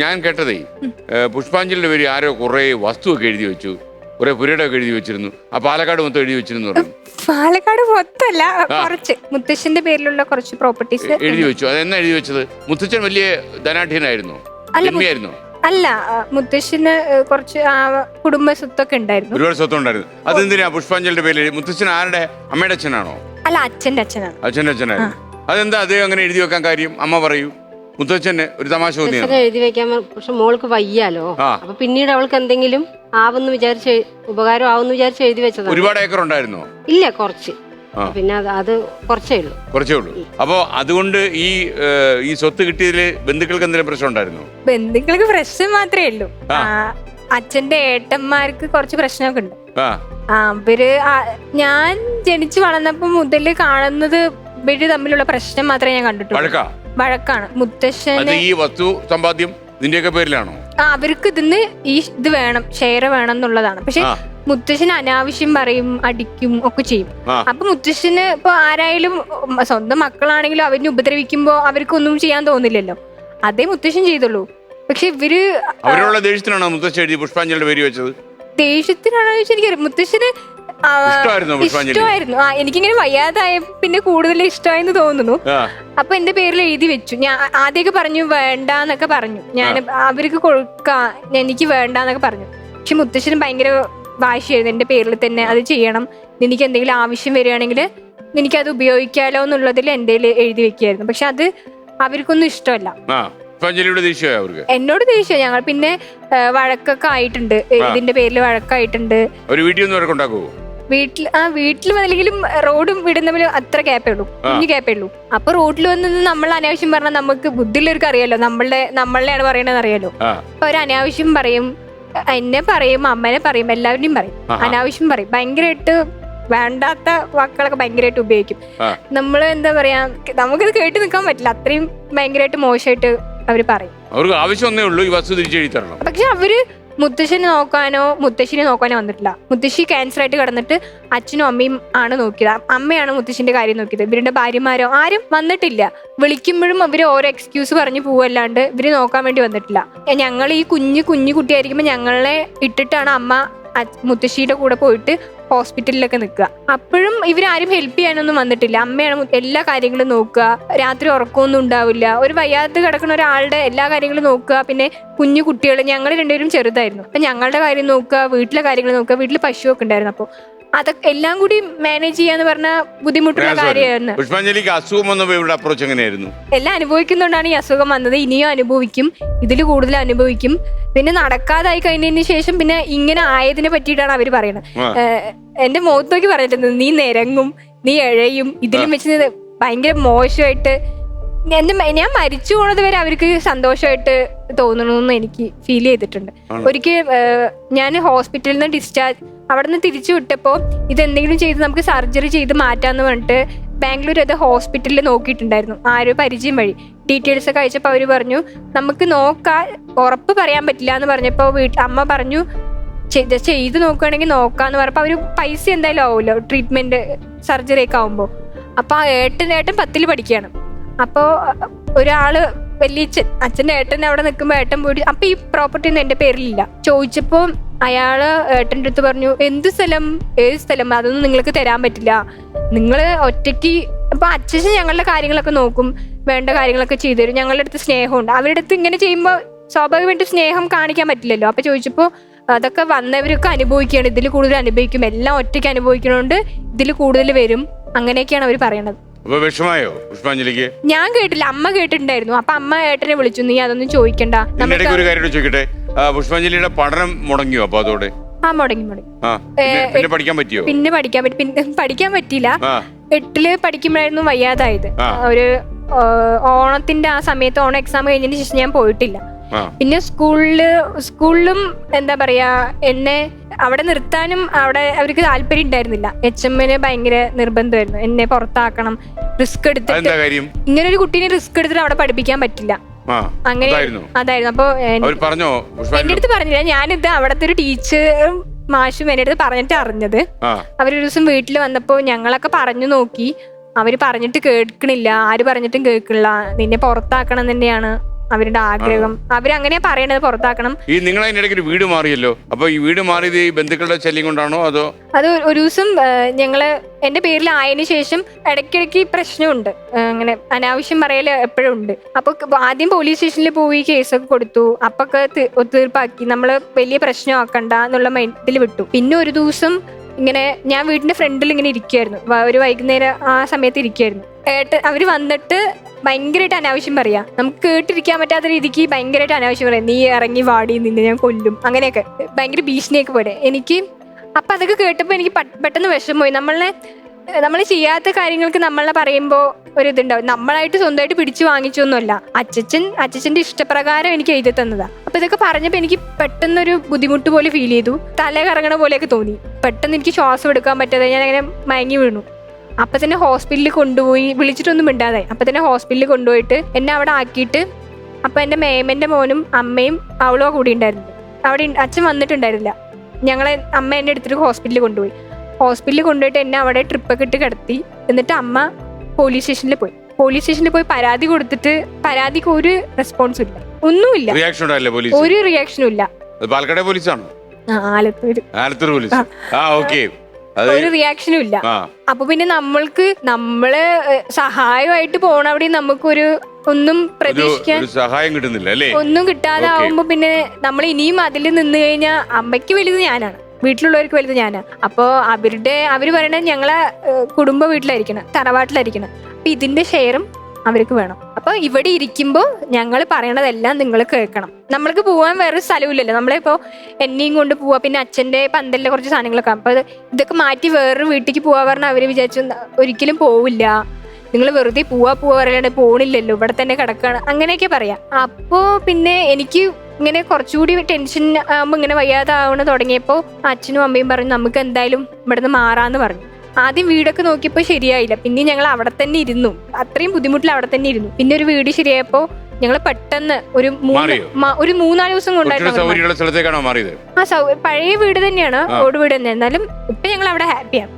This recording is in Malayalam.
ഞാൻ കേട്ടതേ പുഷ്പാഞ്ജലിന് പുഷ്പാഞ്ജലിയുടെ പേര് ആരോ കുറെ വസ്തുവൊക്കെ എഴുതി വെച്ചു. കുറെ പുരയുടെ എഴുതി വെച്ചിരുന്നു. ആ പാലക്കാട് മൊത്തം എഴുതി വെച്ചിരുന്നു പറഞ്ഞു. പാലക്കാട് മൊത്തമല്ല കുറച്ച്. മുത്തശ്ശന്റെ പേരിലുള്ള കുറച്ച് പ്രോപ്പർട്ടീസ് എഴുതി വെച്ചു. അതെന്നാ എഴുതി വെച്ചത്? മുത്തച്ഛൻ വലിയ ധനാഠ്യനായിരുന്നു അല്ലായിരുന്നു ജന്മിയായിരുന്നു അല്ല മുത്തശ്ശന് കുറച്ച് ആ, കുടുംബ സ്വത്തൊക്കെ ഉണ്ടായിരുന്നു. ഒരുപാട് സ്വത്തം ഉണ്ടായിരുന്നു അതെന്തിനാ പുഷ്പാഞ്ജലിയുടെ പേര് മുത്തച്ഛൻ ആരുടെ? അമ്മയുടെ അച്ഛനാണോ? അല്ല അച്ഛന്റെ അച്ഛനാണ്. അച്ഛന്റെ അച്ഛനായിരുന്നു. അതെന്താ അദ്ദേഹം അങ്ങനെ എഴുതി വെക്കാൻ കാര്യം? അമ്മ പറയൂ. മുത്തച്ഛന് ഒരു തമാശ എഴുതി വെക്കാൻ പക്ഷെ മോൾക്ക് വയ്യാലോ. അപ്പൊ പിന്നീട് അവൾക്ക് എന്തെങ്കിലും ആവെന്ന് വിചാരിച്ച് ഉപകാരം ആവെന്ന് വിചാരിച്ച് എഴുതി വെച്ചത് ഒരുപാട് ഏക്കർ ഉണ്ടായിരുന്നു? ഇല്ല കുറച്ച്. പിന്നെ അത് കുറച്ചേ ഉള്ളൂ. കുറച്ചേ ഉള്ളൂ. അപ്പോ അതുകൊണ്ട് ഈ ഈ സ്വത്ത് കിട്ടിയതിൽ ബന്ധുക്കൾക്ക് എന്തെങ്കിലും പ്രശ്നം ഉണ്ടായിരുന്നു? ബന്ധുക്കൾക്ക് പ്രശ്നം മാത്രമേ ഉള്ളൂ. അച്ഛന്റെ ഏട്ടന്മാർക്ക് കുറച്ച് പ്രശ്നമൊക്കെ ഉണ്ട്. അവർ ഞാൻ ജനിച്ചു വളർന്നപ്പോ മുതൽ കാണുന്നത് ഇവർ തമ്മിലുള്ള പ്രശ്നം മാത്രമേ ഞാൻ കണ്ടിട്ടുള്ളൂ. വഴക്കാണ്. മുത്തശ്ശൻ മുത്തശ്ശന് ഈ വസ്തു സമ്പാദ്യം നിന്റെയൊക്കെ പേരിലാണോ? ആ അവർക്ക് ഇതിന്ന് ഈ ഇത് വേണം ഷെയർ വേണം എന്നുള്ളതാണ്. പക്ഷെ. മുത്തശ്ശൻ അനാവശ്യം പറയും അടിക്കും ഒക്കെ ചെയ്യും. അപ്പൊ മുത്തശ്ശന് ഇപ്പൊ ആരായാലും സ്വന്തം മക്കളാണെങ്കിലും അവരിനെ ഉപദ്രവിക്കുമ്പോ അവർക്ക് ഒന്നും ചെയ്യാൻ തോന്നില്ലല്ലോ. അതേ മുത്തശ്ശൻ ചെയ്തുള്ളൂ. പക്ഷെ ഇവർ അവരോടുള്ള ദേഷ്യത്തിനാണോ മുത്തശ്ശൻ എഴുതി പുഷ്പാഞ്ജലിയുടെ പേര് വെച്ചത്? ദേഷ്യത്തിനാണോ ശരിക്കും മുത്തശ്ശന് ഇഷ്ടമായിരുന്നോ ആ എനിക്കിങ്ങനെ വയ്യാതായ പിന്നെ കൂടുതൽ ഇഷ്ടമായെന്ന് തോന്നുന്നു. അപ്പൊ എന്റെ പേരിൽ എഴുതി വെച്ചു. ഞാൻ ആദ്യമൊക്കെ പറഞ്ഞു വേണ്ടാന്നൊക്കെ പറഞ്ഞു. ഞാൻ അവർക്ക് കൊടുക്കാ എനിക്ക് വേണ്ടാന്നൊക്കെ പറഞ്ഞു. പക്ഷെ മുത്തശ്ശനും ഭയങ്കര വാശിയായിരുന്നു എന്റെ പേരിൽ തന്നെ അത് ചെയ്യണം. എനിക്ക് എന്തെങ്കിലും ആവശ്യം വരികയാണെങ്കിൽ എനിക്കത് ഉപയോഗിക്കാലോ എന്നുള്ളതിൽ എന്റെ എഴുതി വെക്കുകയായിരുന്നു പക്ഷെ അത് അവർക്കൊന്നും ഇഷ്ടമല്ല. എന്നോട് ദേഷ്യം. ഞങ്ങൾ പിന്നെ വഴക്കൊക്കെ ആയിട്ടുണ്ട്. ഇതിന്റെ പേരിൽ വഴക്കായിട്ടുണ്ട്. ഒരു വരക്കുണ്ടാക്കുവോ വീട്ടിൽ ആ വീട്ടിൽ വന്നില്ലെങ്കിലും റോഡും വീടും തമ്മിൽ അത്ര ഗ്യാപ്പേ ഉള്ളൂ. കുഞ്ഞു ഗ്യാപ്പേ ഉള്ളൂ. അപ്പൊ റോഡിൽ വന്ന് നമ്മൾ അനാവശ്യം പറഞ്ഞാൽ നമുക്ക് ബുദ്ധിയുള്ളവർക്ക് അറിയാലോ. നമ്മളുടെ നമ്മളെയാണ് പറയണത് അറിയാലോ. അപ്പൊ ഒരു അനാവശ്യം പറയും എന്നെ പറയും അമ്മനെ പറയും എല്ലാവരുടെയും പറയും. അനാവശ്യം പറയും. ഭയങ്കരമായിട്ട് വേണ്ടാത്ത വാക്കുകളൊക്കെ ഭയങ്കരമായിട്ട് ഉപയോഗിക്കും. നമ്മൾ എന്താ പറയാ നമുക്കത് കേട്ട് നിൽക്കാൻ പറ്റില്ല. അത്രയും ഭയങ്കരമായിട്ട് മോശമായിട്ട് അവർ പറയും. അവർക്ക് ആവശ്യം ഒന്നേ ഉള്ളൂ ഈ വസ്തു തിരിച്ചെഴുതി തരണം പക്ഷെ അവർ മുത്തശ്ശനെ നോക്കാനോ മുത്തശ്ശിനെ നോക്കാനോ വന്നിട്ടില്ല. മുത്തശ്ശി ക്യാൻസർ ആയിട്ട് കിടന്നിട്ട് അച്ഛനും അമ്മയും ആണ് നോക്കിയത്. അമ്മയാണ് മുത്തശ്ശിന്റെ കാര്യം നോക്കിയത്. ഇവരുടെ ഭാര്യമാരോ ആരും വന്നിട്ടില്ല. വിളിക്കുമ്പോഴും അവർ ഓരോ എക്സ്ക്യൂസ് പറഞ്ഞു പോവല്ലാണ്ട് ഇവർ നോക്കാൻ വേണ്ടി വന്നിട്ടില്ല. ഞങ്ങൾ ഈ കുഞ്ഞു കുഞ്ഞു കുട്ടിയായിരിക്കുമ്പോൾ ഞങ്ങളെ ഇട്ടിട്ടാണ് അമ്മ മുത്തശ്ശിയുടെ കൂടെ പോയിട്ട് ഹോസ്പിറ്റലിലൊക്കെ നിൽക്കുക. അപ്പോഴും ഇവരാരും ഹെൽപ്പ് ചെയ്യാനൊന്നും വന്നിട്ടില്ല. അമ്മയാണ് എല്ലാ കാര്യങ്ങളും നോക്കുക. രാത്രി ഉറക്കമൊന്നും ഉണ്ടാവില്ല. ഒരു വയ്യാത്ത കിടക്കുന്ന ഒരാളുടെ എല്ലാ കാര്യങ്ങളും നോക്കുക. പിന്നെ കുഞ്ഞു കുട്ടികൾ ഞങ്ങൾ രണ്ടുപേരും ചെറുതായിരുന്നു. അപ്പൊ ഞങ്ങളുടെ കാര്യം നോക്കുക വീട്ടിലെ കാര്യങ്ങൾ നോക്കുക. വീട്ടിൽ പശുവൊക്കെ ഉണ്ടായിരുന്നു. അപ്പോൾ അതൊക്കെ എല്ലാം കൂടി മാനേജ് ചെയ്യാന്ന് പറഞ്ഞ ബുദ്ധിമുട്ടുള്ള കാര്യമായിരുന്നു. പുഷ്പാഞ്ജലിക്ക് അസുഖം വന്നപ്പോ ഇവിടെ അപ്രോച്ച് എങ്ങനെയായിരുന്നു? എല്ലാം അനുഭവിക്കുന്നോണ്ടാണ് ഈ അസുഖം വന്നത്. ഇനിയും അനുഭവിക്കും. ഇതിൽ കൂടുതൽ അനുഭവിക്കും. പിന്നെ നടക്കാതായി കഴിഞ്ഞതിന് ശേഷം പിന്നെ ഇങ്ങനെ ആയതിനെ പറ്റിയിട്ടാണ് അവർ പറയുന്നത്. എന്റെ മുഖത്ത് നോക്കി പറഞ്ഞിട്ടുണ്ട് നീ നിരങ്ങും നീ എഴയും. ഇതിലും വെച്ച് ഭയങ്കര മോശമായിട്ട് എന്റെ മ- ഞാൻ മരിച്ചു പോണത് വരെ അവർക്ക് സന്തോഷമായിട്ട് തോന്നണമെന്ന് എനിക്ക് ഫീൽ ചെയ്തിട്ടുണ്ട്? ഒരിക്കൽ ഞാൻ ഹോസ്പിറ്റലിൽ നിന്ന് ഡിസ്ചാർജ് അവിടെ നിന്ന് തിരിച്ചു വിട്ടപ്പോൾ ഇതെന്തെങ്കിലും ചെയ്ത് നമുക്ക് സർജറി ചെയ്ത് മാറ്റാന്ന് പറഞ്ഞിട്ട് ബാംഗ്ലൂർ അത് ഹോസ്പിറ്റലിൽ നോക്കിയിട്ടുണ്ടായിരുന്നു. ആരോ പരിചയം വഴി. ഡീറ്റെയിൽസ് ഒക്കെ അയച്ചപ്പോൾ അവർ പറഞ്ഞു നമുക്ക് നോക്കാൻ ഉറപ്പ് പറയാൻ പറ്റില്ല എന്ന് പറഞ്ഞപ്പോൾ വീട്ട് അമ്മ പറഞ്ഞു ചെയ്ത് ചെയ്ത് നോക്കുകയാണെങ്കിൽ നോക്കാന്ന് പറഞ്ഞപ്പോൾ അവർ പൈസ എന്തായാലും ആവുമല്ലോ ട്രീറ്റ്മെന്റ് സർജറി ഒക്കെ ആവുമ്പോൾ അപ്പൊ ആ ഏട്ടൻ ഏട്ടൻ പത്തിൽ പഠിക്കുകയാണ്. അപ്പോൾ ഒരാൾ വലിയച്ഛൻ അച്ഛന്റെ ഏട്ടൻ അവിടെ നിൽക്കുമ്പോൾ ഏട്ടൻ പോയി അപ്പൊ ഈ പ്രോപ്പർട്ടി ഒന്നും എന്റെ പേരിലില്ല. ചോദിച്ചപ്പോൾ അയാൾ ഏട്ടന്റെ അടുത്ത് പറഞ്ഞു എന്ത് സ്ഥലം? ഏത് സ്ഥലം? അതൊന്നും നിങ്ങൾക്ക് തരാൻ പറ്റില്ല. നിങ്ങൾ ഒറ്റയ്ക്ക് അപ്പൊ അച്ഛൻ ഞങ്ങളുടെ കാര്യങ്ങളൊക്കെ നോക്കും വേണ്ട കാര്യങ്ങളൊക്കെ ചെയ്തു തരും. ഞങ്ങളുടെ അടുത്ത് സ്നേഹമുണ്ട്. അവരുടെ അടുത്ത് ഇങ്ങനെ ചെയ്യുമ്പോൾ സ്വാഭാവികമായിട്ട് സ്നേഹം കാണിക്കാൻ പറ്റില്ലല്ലോ. അപ്പൊ ചോദിച്ചപ്പോൾ അതൊക്കെ വന്നവരൊക്കെ അനുഭവിക്കുകയാണ്. ഇതിൽ കൂടുതൽ അനുഭവിക്കും. എല്ലാം ഒറ്റയ്ക്ക് അനുഭവിക്കണോണ്ട് ഇതിൽ കൂടുതൽ വരും. അങ്ങനെയൊക്കെയാണ് അവർ പറയണത്. അപ്പൊ വിഷമായോ? പുഷ്പാഞ്ജലിക്ക്? ഞാൻ കേട്ടില്ല. അമ്മ കേട്ടിട്ടുണ്ടായിരുന്നു. അപ്പൊ അമ്മ ഏട്ടനെ വിളിച്ചു. നീ അതൊന്നും ചോദിക്കണ്ട. ഒരു കാര്യം ചോദിക്കട്ടെ? ആ, പുഷ്പാഞ്ജലിയുടെ പഠനം മുടങ്ങിയോ അപ്പൊ അതോടെ? ആ മുടങ്ങി മുടങ്ങി. ആ പിന്നെ- പിന്നെ പഠിക്കാൻ പറ്റിയോ? പിന്നെ പഠിക്കാൻ പറ്റി പിന്നെ പഠിക്കാൻ പറ്റിയില്ല. ആ. എട്ടിൽ പഠിക്കുമ്പോഴായിരുന്നു വയ്യാതായത്. ആ. ഒരു ആ, ഓണത്തിന്റെ ആ സമയത്ത് ഓണം എക്സാം കഴിഞ്ഞതിന് ശേഷം ഞാൻ പോയിട്ടില്ല. ആ. പിന്നെ സ്കൂളിൽ സ്കൂളിലും എന്താ പറയാ എന്നെ അവിടെ നിർത്താനും അവിടെ അവർക്ക് താല്പര്യം ഉണ്ടായിരുന്നില്ല. എച്ച് എമ്മിന് ഭയങ്കര നിർബന്ധമായിരുന്നു. എന്നെ പുറത്താക്കണം റിസ്ക് എടുത്തിട്ട് ഇങ്ങനെ ഒരു കുട്ടീനെ റിസ്ക് എടുത്തിട്ട് അവിടെ പഠിപ്പിക്കാൻ പറ്റില്ല. അങ്ങനെ അതായിരുന്നു. അപ്പൊ എന്റെ അടുത്ത് പറഞ്ഞില്ല. ഞാനിത് അവിടത്തെ ഒരു ടീച്ചർ മാഷും എന്റെ അടുത്ത് പറഞ്ഞിട്ട് അറിഞ്ഞത്. അവരൊരു ദിവസം വീട്ടിൽ വന്നപ്പോ ഞങ്ങളൊക്കെ പറഞ്ഞു നോക്കി. അവർ പറഞ്ഞിട്ട് കേൾക്കണില്ല. ആര് പറഞ്ഞിട്ടും കേൾക്കണില്ല. നിന്നെ പുറത്താക്കണം തന്നെയാണ്. അവരുടെ ആഗ്രഹം. അവരങ്ങനെ പറയണത് പുറത്താക്കണം. ഈ നിങ്ങൾ അതിന്റെ ഒരു വീട് മാറിയല്ലോ. അപ്പൊ ഈ വീട് മാറിയത് ഈ ബന്ധുക്കളുടെ ശല്യം കൊണ്ടാണോ അതോ? അത് ഒരു- ദിവസം ഞങ്ങൾ എന്റെ പേരിൽ ആയതിന് ശേഷം ഇടയ്ക്കിടയ്ക്ക് പ്രശ്നമുണ്ട്. അങ്ങനെ അനാവശ്യം പറയൽ എപ്പോഴും ഉണ്ട്. അപ്പൊ ക- ആദ്യം പോലീസ് സ്റ്റേഷനിൽ പോയി കേസൊക്കെ കൊടുത്തു. അപ്പൊക്കെ തി- ഒത്തുതീർപ്പാക്കി. നമ്മൾ വലിയ പ്രശ്നമാക്കണ്ട എന്നുള്ള മൈൻഡിൽ വിട്ടു. പിന്നെ ഒരു ദിവസം ഇങ്ങനെ ഞാൻ വീടിന്റെ ഫ്രണ്ടിൽ ഇങ്ങനെ ഇരിക്കുമായിരുന്നു ഒരു വൈകുന്നേരം ആ സമയത്ത് ഇരിക്കുമായിരുന്നു ഏട്ട് അവർ വന്നിട്ട് ഭയങ്കരമായിട്ട് അനാവശ്യം പറയാ. നമുക്ക് കേട്ടിരിക്കാൻ പറ്റാത്ത രീതിക്ക് ഭയങ്കരമായിട്ട് അനാവശ്യം പറയാം. നീ ഇറങ്ങി വാടി നിന്ന് ഞാൻ കൊല്ലും. അങ്ങനെയൊക്കെ. ഭയങ്കര ഭീഷണിയൊക്കെ പോലെ. എനിക്ക് അപ്പൊ അതൊക്കെ കേട്ടപ്പോ എനിക്ക് പെട്ടെന്ന് വിഷമമായി. നമ്മളെ നമ്മൾ ചെയ്യാത്ത കാര്യങ്ങൾക്ക് നമ്മളെ പറയുമ്പോ ഒരു ഇതുണ്ടാവും. നമ്മളായിട്ട് സ്വന്തമായിട്ട് പിടിച്ചു വാങ്ങിച്ചൊന്നുമല്ല. അച്ഛൻ അച്ഛന്റെ ഇഷ്ടപ്രകാരം എനിക്ക് എഴുതി തന്നതാ. അപ്പൊ ഇതൊക്കെ പറഞ്ഞപ്പോൾ എനിക്ക് പെട്ടെന്നൊരു ബുദ്ധിമുട്ട് പോലെ ഫീൽ ചെയ്തു. തല കറങ്ങണ പോലെയൊക്കെ തോന്നി. പെട്ടെന്ന് എനിക്ക് ശ്വാസം എടുക്കാൻ പറ്റാതെ ഞാൻ അങ്ങനെ മയങ്ങി വീണു. അപ്പൊ തന്നെ ഹോസ്പിറ്റലിൽ കൊണ്ടുപോയി വിളിച്ചിട്ടൊന്നും മിണ്ടാതായി അപ്പൊ തന്നെ ഹോസ്പിറ്റലിൽ കൊണ്ടുപോയിട്ട് എന്നെ അവിടെ ആക്കിയിട്ട് അപ്പൊ എന്റെ മേമന്റെ മോനും അമ്മയും അവളോ കൂടി ഉണ്ടായിരുന്നു. അവിടെ അച്ഛൻ വന്നിട്ടുണ്ടായിരുന്നില്ല. ഞങ്ങളെ അമ്മ എന്നെ എടുത്തിട്ട് ഹോസ്പിറ്റലിൽ കൊണ്ടുപോയി. ഹോസ്പിറ്റലിൽ കൊണ്ടുപോയിട്ട് എന്നെ അവിടെ ട്രിപ്പൊക്കെ ഇട്ട് കിടത്തി. എന്നിട്ട് അമ്മ പോലീസ് സ്റ്റേഷനിൽ പോയി. പോലീസ് സ്റ്റേഷനിൽ പോയി പരാതി കൊടുത്തിട്ട് പരാതിക്ക് ഒരു റെസ്പോൺസും ഇല്ല. ഒന്നുമില്ല. ഒരു റിയാക്ഷനും ഇല്ല. പാലക്കാട് പോലീസാണോ? ആ, ആലത്തൂര്. ആലത്തൂർ പോലീസ്. ആ ഓക്കെ. ഒരു റിയാക്ഷനും ഇല്ല. അപ്പൊ പിന്നെ നമ്മൾക്ക് നമ്മൾ സഹായമായിട്ട് പോണ അവിടെ നമുക്കൊരു ഒന്നും പ്രതീക്ഷിക്കാൻ സഹായം കിട്ടുന്നില്ല അല്ലേ? ഒന്നും കിട്ടാതെ. ആവുമ്പോ പിന്നെ നമ്മൾ ഇനിയും അതിൽ നിന്ന് കഴിഞ്ഞാൽ അമ്മയ്ക്ക് വലുത് ഞാനാണ്. വീട്ടിലുള്ളവർക്ക് വലുത് ഞാനാണ് അപ്പോ അവരുടെ അവർ പറയണത് ഞങ്ങളെ കുടുംബ വീട്ടിലായിരിക്കണം തറവാട്ടിലായിരിക്കണം. അപ്പൊ ഇതിന്റെ ഷെയറും അവർക്ക് വേണം. അപ്പൊ ഇവിടെ ഇരിക്കുമ്പോൾ ഞങ്ങൾ പറയണതെല്ലാം നിങ്ങൾ കേൾക്കണം. നമ്മൾക്ക് പോകാൻ വേറെ സ്ഥലമില്ലല്ലോ. നമ്മളിപ്പോ എന്നെയും കൊണ്ട് പോവാ പിന്നെ അച്ഛന്റെ പന്തലിലെ കുറച്ച് സാധനങ്ങളൊക്കെ. അപ്പൊ ഇതൊക്കെ മാറ്റി വേറൊരു വീട്ടിലേക്ക് പോവാ പറഞ്ഞാൽ അവർ വിചാരിച്ചു ഒരിക്കലും പോവില്ല. നിങ്ങൾ വെറുതെ പോവാ പോവാ പോണില്ലല്ലോ ഇവിടെ തന്നെ കിടക്കാണ്. അങ്ങനെയൊക്കെ പറയാം. അപ്പോ പിന്നെ എനിക്ക് ഇങ്ങനെ കുറച്ചുകൂടി ടെൻഷൻ ആകുമ്പോൾ ഇങ്ങനെ വയ്യാതാവണ തുടങ്ങിയപ്പോൾ അച്ഛനും അമ്മയും പറഞ്ഞു നമുക്ക് എന്തായാലും ഇവിടുന്ന് മാറാന്ന് പറഞ്ഞു. ആദ്യം വീടൊക്കെ നോക്കിയപ്പോൾ ശരിയായില്ല. പിന്നെ ഞങ്ങൾ അവിടെ തന്നെ ഇരുന്നു. അത്രയും ബുദ്ധിമുട്ടിൽ അവിടെ തന്നെ ഇരുന്നു. പിന്നെ ഒരു വീട് ശരിയായപ്പോൾ ഞങ്ങൾ പെട്ടെന്ന് ഒരു മൂന്ന് മാറിയോ? മ- ഒരു മൂന്നാൽ ദിവസം കൊണ്ടായിരുന്നു സൗകര്യമുള്ള സ്ഥലത്തേക്കാണോ മാറിയത്? ആ സൗ പഴയ വീട് തന്നെയാണ് ഓട് വീട് തന്നെ. എന്നാലും ഇപ്പൊ ഞങ്ങൾ അവിടെ ഹാപ്പിയാണ്